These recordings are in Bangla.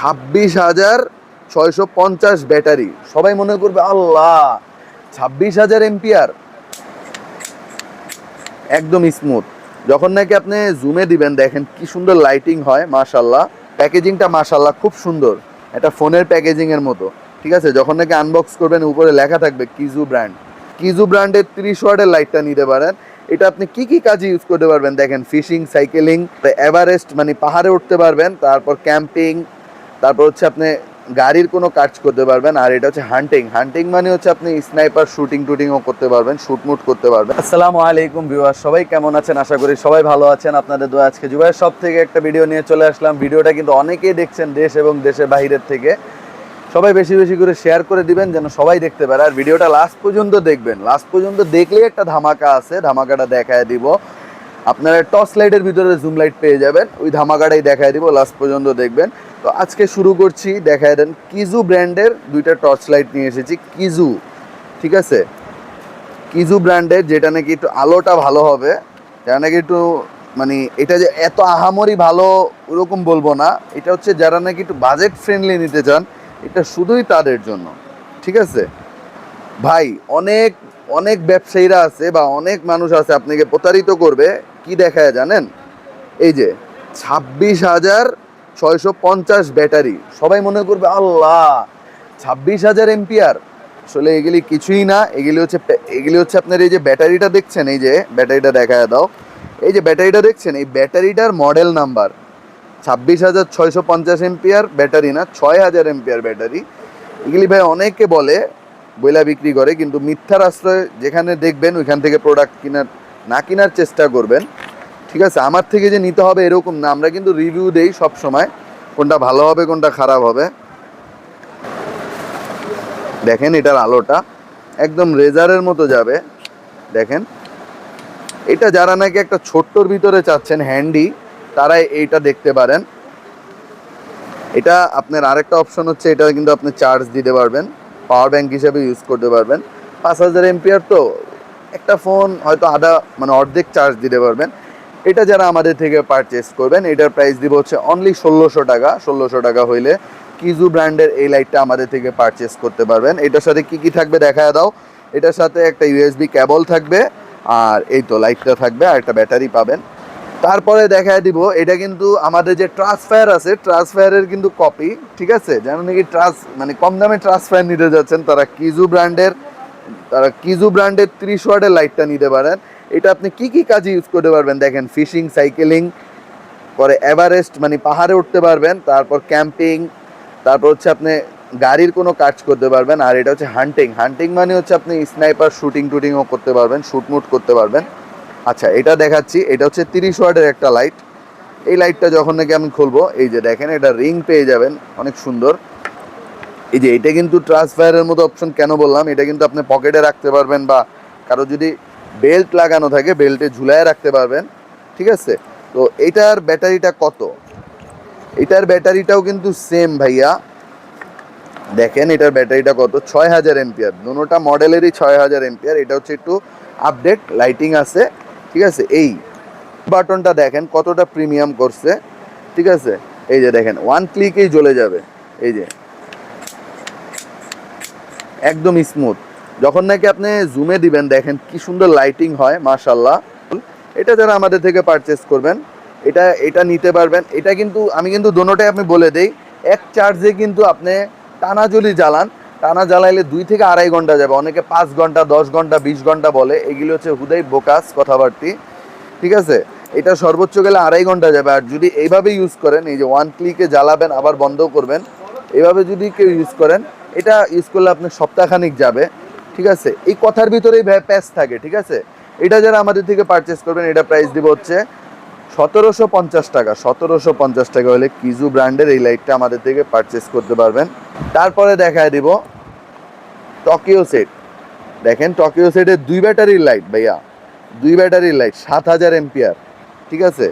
ছাব্বিশ হাজার ছয়শো পঞ্চাশ ব্যাটারি। সবাই মনে করবে, আল্লাহ, ছাব্বিশ হাজার এম্পিয়ার একদম স্মুথ যখন নাকি আপনি জুমে দিবেন, দেখেন কি সুন্দর লাইটিং হয় মাশাল্লাহ প্যাকেজিংটা মাশাল্লাহ খুব সুন্দর। এটা ফোনের প্যাকেজিং এর মতো। ঠিক আছে? যখন নাকি আনবক্স করবেন, উপরে লেখা থাকবে কিজু ব্র্যান্ড কিজু ব্র্যান্ডের তিরিশ ওয়াটের লাইটটা নিতে পারেন। এটা আপনি কি কি কাজে ইউজ করতে পারবেন? দেখেন ফিশিং সাইকেলিং এভারেস্ট মানে পাহাড়ে উঠতে পারবেন। তারপর ক্যাম্পিং তারপর হচ্ছে আপনি গাড়ির কোনো কাজ করতে পারবেন, আর এটা হচ্ছে হান্টিং হান্টিং মানে হচ্ছে আপনি স্নাইপার শুটিং টুটিংও করতে পারবেন শুটমুট করতে পারবেন। আসসালামু আলাইকুম ভিউয়ার সবাই কেমন আছেন? আশা করি সবাই ভালো আছেন। আপনাদের দোয়া আজকে জুবাইয়ের সব থেকে একটা ভিডিও নিয়ে চলে আসলাম। ভিডিওটা কিন্তু অনেকেই দেখছেন দেশ এবং দেশের বাইরের থেকে। সবাই বেশি বেশি করে শেয়ার করে দিবেন, যেন সবাই দেখতে পারে। আর ভিডিওটা লাস্ট পর্যন্ত দেখবেন। লাস্ট পর্যন্ত দেখলেই একটা ধামাকা আছে। ধামাকাটা দেখায় দিব। আপনারা টর্চ লাইটের ভিতরে জুম লাইট পেয়ে যাবেন। ওই ধামাকাটাই দেখায় দিব। লাস্ট পর্যন্ত দেখবেন। তো আজকে শুরু করছি, দেখায় দেন, কিজু ব্র্যান্ডের দুইটা টর্চ লাইট নিয়ে এসেছি, কিজু, ঠিক আছে? কিজু ব্র্যান্ডের, যেটা নাকি একটু আলোটা ভালো হবে যেটা নাকি একটু মানে এটা যে এত আহামরি ভালো ওরকম বলব না, এটা হচ্ছে যারা নাকি একটু বাজেট ফ্রেন্ডলি নিতে চান, এটা শুধুই তাদের জন্য, ঠিক আছে? ভাই, অনেক অনেক ব্যবসায়ীরা আছে বা অনেক মানুষ আছে, আপনাকে প্রতারিত করবে, কি দেখায় জানেন? এই যে, ছাব্বিশ হাজার ছয়শো পঞ্চাশ ব্যাটারি। সবাই মনে করবে, আল্লাহ, ছাব্বিশ হাজার এম্পিয়ার আসলে এগুলি কিছুই না, এগুলি হচ্ছে এগুলি হচ্ছে আপনার এই যে ব্যাটারিটা দেখছেন, এই যে ব্যাটারিটা দেখা দাও। এই যে ব্যাটারিটা দেখছেন, এই ব্যাটারিটার মডেল নাম্বার, ছাব্বিশ হাজার ছয়শো পঞ্চাশ এম্পিয়ার ব্যাটারি না, ছয় হাজার এম্পিয়ার ব্যাটারি। এগুলি ভাই অনেকে বলে, বইলা বিক্রি করে, কিন্তু মিথ্যার আশ্রয় যেখানে দেখবেন, ওইখান থেকে প্রোডাক্ট কেনার, না কেনার চেষ্টা করবেন। ঠিক আছে? আমার থেকে যে নিতে হবে এরকম না। আমরা কিন্তু রিভিউ দেই সব সময় কোনটা ভালো হবে, কোনটা খারাপ হবে। দেখেন এটার আলোটা একদম রেজারের মতো যাবে। দেখেন? এটা যারা নাকি একটা ছোট্টর ভিতরে চাচ্ছেন হ্যান্ডি তারাই এইটা দেখতে পারেন। এটা আপনার আরেকটা অপশন হচ্ছে, এটা কিন্তু আপনি চার্জ দিতে পারবেন। পাওয়ার ব্যাংক হিসেবে ইউজ করতে পারবেন। পাঁচ হাজার এমপিআর তো একটা ফোন হয়তো আধা মানে অর্ধেক চার্জ দিতে পারবেন। এটা যারা আমাদের থেকে পারচেস করবেন, এটার প্রাইস দিব হচ্ছে অনলি ষোলোশো টাকা। ষোলোশো টাকা হইলে কিজু ব্র্যান্ডের এই লাইটটা আমাদের থেকে পারচেস করতে পারবেন। এটার সাথে কি কি থাকবে দেখা দাও। এটার সাথে একটা ইউএসবি কেবল থাকবে, আর এই তো লাইটটা থাকবে, আর একটা ব্যাটারি পাবেন। তারপরে দেখায় দিব, এটা কিন্তু আমাদের যে ট্রান্সফায়ার আছে ট্রান্সফায়ারের কিন্তু কপি ঠিক আছে? যেন নাকি ট্রান্স মানে কম দামে ট্রান্সফায়ার নিতে যাচ্ছেন, তারা কিজু ব্র্যান্ডের তারা কিজু ব্র্যান্ডের ত্রিশ ওয়াটের লাইটটা নিতে পারেন। এটা আপনি কি কি কাজে ইউজ করতে পারবেন? দেখেন ফিশিং সাইকেলিং পরে এভারেস্ট মানে পাহাড়ে উঠতে পারবেন, তারপর ক্যাম্পিং তারপর হচ্ছে আপনি গাড়ির কোনো কাজ করতে পারবেন, আর এটা হচ্ছে হান্টিং হান্টিং মানে হচ্ছে আপনি স্নাইপার শুটিং টুটিংও করতে পারবেন শুটমুট করতে পারবেন। আচ্ছা এটা দেখাচ্ছি, এটা হচ্ছে তিরিশ ওয়াটের একটা লাইট এই লাইটটা যখন নাকি আমি খুলবো, এই যে দেখেন, এটা রিং পেয়ে যাবেন, অনেক সুন্দর। এই যে, এটা কিন্তু ট্রান্সফায়ারের মতো অপশন কেন বললাম, এটা কিন্তু আপনি পকেটে রাখতে পারবেন বা কারও যদি বেল্ট লাগানো থাকে, বেল্টে ঝুলায় রাখতে পারবেন, ঠিক আছে? তো এটার ব্যাটারিটা কত? এটার ব্যাটারিটাও কিন্তু সেম ভাইয়া। দেখেন, এটার ব্যাটারিটা কত? ছয় হাজার এমপিয়ার। দুটোটা মডেলেরই ছয় হাজার এমপিয়ার। এটা হচ্ছে একটু আপডেট লাইটিং আছে, ঠিক আছে? এই বাটনটা দেখেন, কতটা প্রিমিয়াম করছে, ঠিক আছে? এই যে দেখেন ওয়ান ক্লিকেই জ্বলে যাবে, এই যে। একদম স্মুথ যখন নাকি আপনি জুমে দিবেন, দেখেন কি সুন্দর লাইটিং হয় মাশাল্লাহ এটা যারা আমাদের থেকে পারচেস করবেন, এটা এটা নিতে পারবেন। এটা কিন্তু, আমি কিন্তু দোনোটাই আপনি বলে দেই। এক চার্জে কিন্তু আপনি টানা জলি জ্বালান। টানা জ্বালাইলে দুই থেকে আড়াই ঘণ্টা যাবে। অনেকে পাঁচ ঘণ্টা, দশ ঘণ্টা, বিশ ঘণ্টা বলে। এগুলি হচ্ছে হুদাই বোকাস কথাবার্তি। ঠিক আছে? এটা সর্বোচ্চ গেলে আড়াই ঘণ্টা যাবে। আর যদি এইভাবে ইউজ করেন, এই যে ওয়ান ক্লিকে জ্বালাবেন, আবার বন্ধ করবেন। এইভাবে যদি কেউ ইউজ করেন, এটা ইউজ করলে আপনি সপ্তাহখানিক যাবে। ঠিক আছে? এই কথার ভিতরেই প্যাচ থাকে, ঠিক আছে? এটা যারা আমাদের থেকে পারচেস করবেন, এটা প্রাইস দিব হচ্ছে সতেরোশো পঞ্চাশ টাকা। সতেরোশো পঞ্চাশ টাকা হলে কিজু ব্র্যান্ডের এই লাইটটা আমাদের থেকে পারচেস করতে পারবেন। তারপরে দেখায় দিব টকিও সেট দেখেন টকিও সেটের দুই ব্যাটারির লাইট ভাইয়া। দুই ব্যাটারির লাইট সাত হাজার এমপিয়ার ঠিক আছে?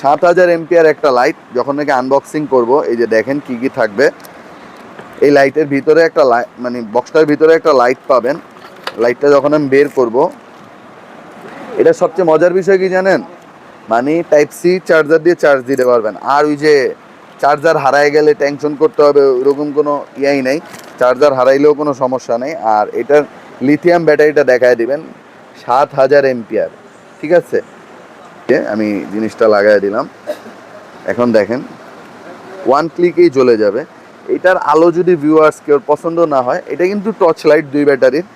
সাত হাজার এমপিয়ার একটা লাইট যখন নাকি আনবক্সিং করব, এই যে দেখেন কি কি থাকবে। এই লাইটের ভিতরে একটা মানে বক্সটার ভিতরে একটা লাইট পাবেন। লাইটটা যখন আমি বের করব, এটা সবচেয়ে মজার বিষয় কি জানেন? মানে টাইপ সি চার্জার দিয়ে চার্জ দিতে পারবেন। আর ওই যে চার্জার হারায় গেলে টেনশন করতে হবে ওরকম কোনো ইয়াই নেই। চার্জার হারাইলেও কোনো সমস্যা নেই। আর এটার লিথিয়াম ব্যাটারিটা দেখায় দিবেন, সাত হাজার এমপিয়ার ঠিক আছে? আমি জিনিসটা লাগাই দিলাম। এখন দেখেন ওয়ান ক্লিকেই চলে যাবে। এটার আলো যদি ভিউয়ার্স কেউ পছন্দ না হয়, এটা কিন্তু টর্চ লাইট দুই ব্যাটারির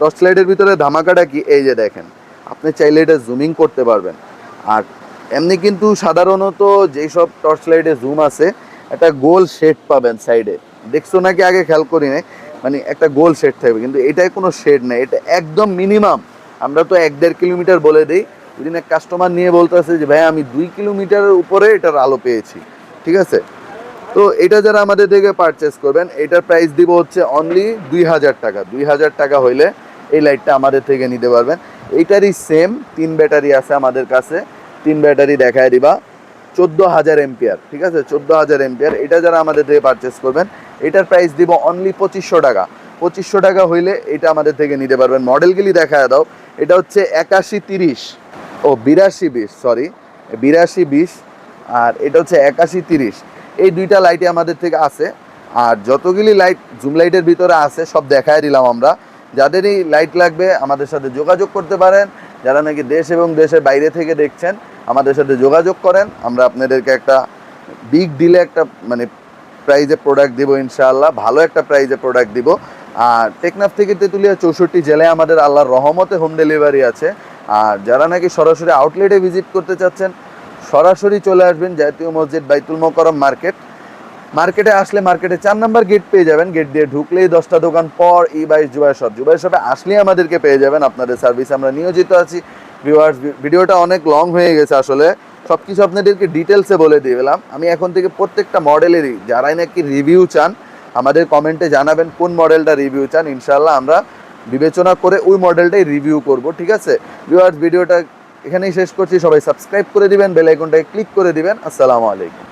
টর্চ লাইটের ভিতরে ধামাকাটা কি? এই যে দেখেন, আপনি চাইলে এটা জুমিং করতে পারবেন। আর এমনি কিন্তু সাধারণত যেই সব টর্চ লাইটে জুম আছে, একটা গোল শেড পাবেন সাইডে দেখছ নাকি? আগে খেয়াল করি নাই। মানে একটা গোল শেড থাকবে, কিন্তু এটায় কোনো শেড নেই। এটা একদম মিনিমাম আমরা তো এক দেড় কিলোমিটার বলে দিই। ওইদিন এক কাস্টমার নিয়ে বলতেছে যে, ভাই, আমি দুই কিলোমিটারের উপরে এটার আলো পেয়েছি। ঠিক আছে? তো এটা যারা আমাদের থেকে পারচেস করবেন, এটার প্রাইস দিব হচ্ছে অনলি দুই হাজার টাকা। দুই হাজার টাকা হইলে এই লাইটটা আমাদের থেকে নিতে পারবেন। এইটারই সেম তিন ব্যাটারি আছে আমাদের কাছে। তিন ব্যাটারি দেখায় দিবা। চোদ্দ হাজার এমপিয়ার, ঠিক আছে? চোদ্দ হাজার এমপিয়ার, এটা যারা আমাদের থেকে পারচেস করবেন, এটার প্রাইস দিব অনলি পঁচিশশো টাকা। পঁচিশশো টাকা হইলে এটা আমাদের থেকে নিতে পারবেন। মডেলগুলি দেখায় দাও। এটা হচ্ছে একাশি তিরিশ। ও, বিরাশি বিশ সরি বিরাশি বিশ, আর এটা হচ্ছে একাশি তিরিশ। এই দুইটা লাইটই আমাদের থেকে আছে। আর যতগুলি লাইট জুম লাইটের ভিতরে আছে, সব দেখায় দিলাম আমরা। যাদেরই লাইট লাগবে, আমাদের সাথে যোগাযোগ করতে পারেন। যারা নাকি দেশ এবং দেশের বাইরে থেকে দেখছেন, আমাদের সাথে যোগাযোগ করেন। আমরা আপনাদেরকে একটা বিগ ডিলে একটা মানে প্রাইজে প্রোডাক্ট দিব ইনশাআল্লাহ। ভালো একটা প্রাইজে প্রোডাক্ট দিব। আর টেকনাফ থেকে তেঁতুলিয়া চৌষট্টি জেলায় আমাদের আল্লাহর রহমতে হোম ডেলিভারি আছে। আর যারা নাকি সরাসরি আউটলেটে ভিজিট করতে চাচ্ছেন সরাসরি চলে আসবেন জাতীয় মসজিদ বাইতুল মোকরম মার্কেট। মার্কেটে আসলে মার্কেটে চার নাম্বার গেট পেয়ে যাবেন। গেট দিয়ে ঢুকলেই দশটা দোকান পর ই বাইশ জুবাই শপ জুবাই শপে আসলেই আমাদেরকে পেয়ে যাবেন আপনাদের সার্ভিস আমরা নিয়োজিত আছি। ভিউয়ার্স ভিডিওটা অনেক লং হয়ে গেছে আসলে। সব কিছু আপনাদেরকে ডিটেলসে বলে দিয়ে গেলাম। আমি এখন থেকে প্রত্যেকটা মডেলেরই যারাই নাকি রিভিউ চান, আমাদের কমেন্টে জানাবেন কোন মডেলটা রিভিউ চান। ইনশাল্লাহ আমরা বিবেচনা করে ওই মডেলটাই রিভিউ করব, ঠিক আছে? ভিউয়ার্স ভিডিওটা এখানেই শেষ করছি। সবাই সাবস্ক্রাইব করে দিবেন বেল আইকনটায় ক্লিক করে দিবেন। আসসালামু আলাইকুম।